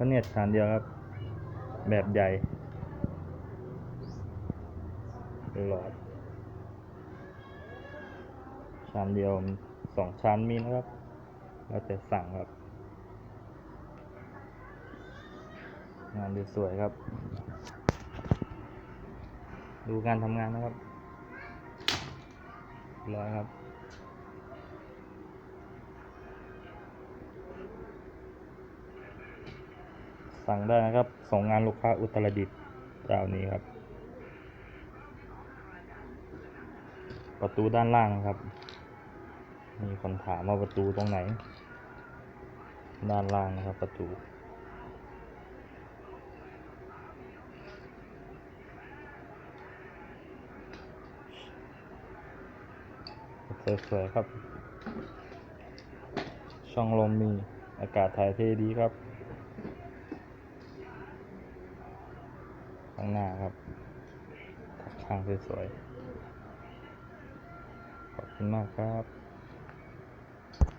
ก็เนียดชานเดียวครับ แบบใหญ่ หลอด ชามเดียวสองชามมีนะครับแล้วแต่สั่งครับ งานดูสวยครับ ดูการทำงานนะครับเรียบร้อยครับ สั่งได้นะครับ ส่งงานลูกค้าอุตรดิตถ์เจ้านี้ครับ ประตูด้านล่างนะครับ มีคนถามว่าประตูตรงไหน ด้านล่างนะครับ ประตูสวยๆครับ ช่องลมมีอากาศถ่ายเทดีครับ ข้างหน้าครับทางสวยๆ ขอบคุณมากครับ